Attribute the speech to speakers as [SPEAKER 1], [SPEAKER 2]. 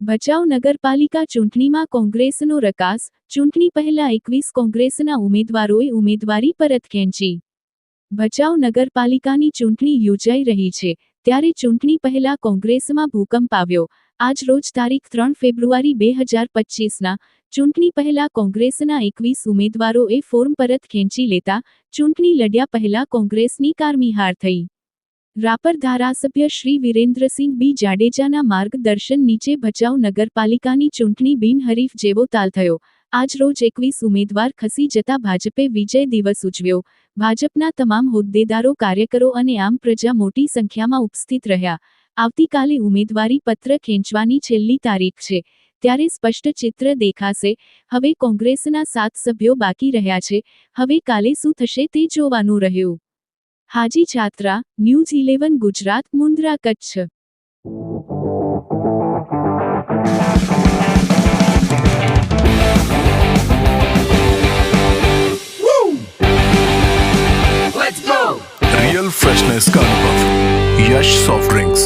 [SPEAKER 1] ભચાઉ નગરપાલિકા ચૂંટણીમાં કોંગ્રેસનો રકાસ. ચૂંટણી પહેલા એકવીસ કોંગ્રેસના ઉમેદવારોએ ઉમેદવારી પરત ખેંચી. ભચાઉ નગરપાલિકાની ચૂંટણી યોજાઈ રહી છે. ત્યારે ચૂંટણી પહેલા કોંગ્રેસમાં ભૂકંપ આવ્યો. આજ રોજ તારીખ ત્રણ ફેબ્રુઆરી બે હજાર પચીસના ચૂંટણી પહેલા કોંગ્રેસના એકવીસ ઉમેદવારોએ ફોર્મ પરત ખેંચી લેતા ચૂંટણી લડ્યા પહેલા કોંગ્રેસની કારમી હાર થઈ. રાપર ધારાસભ્ય શ્રી વિરેન્દ્રસિંહ બી. જાડેજાના માર્ગદર્શન નીચે ભચાઉ નગરપાલિકાની ચૂંટણી બિનહરીફ જેવો તાલ થયો. આજરોજ એકવીસ ઉમેદવાર ખસી જતા ભાજપે વિજય દિવસ ઉજવ્યો. ભાજપના તમામ હોદ્દેદારો, કાર્યકરો અને આમ પ્રજા મોટી સંખ્યામાં ઉપસ્થિત રહ્યા. આવતીકાલે ઉમેદવારી પત્ર ખેંચવાની છેલ્લી તારીખ છે. ત્યારે સ્પષ્ટ ચિત્ર દેખાશે હવે કોંગ્રેસના સાત સભ્યો બાકી રહ્યા છે હવે કાલે શું થશે તે જોવાનું રહ્યું હાજી છાત્રા news eleven Gujarat Mundra Kutch
[SPEAKER 2] real freshness का अनुभव यश सॉफ्ट ड्रिंक्स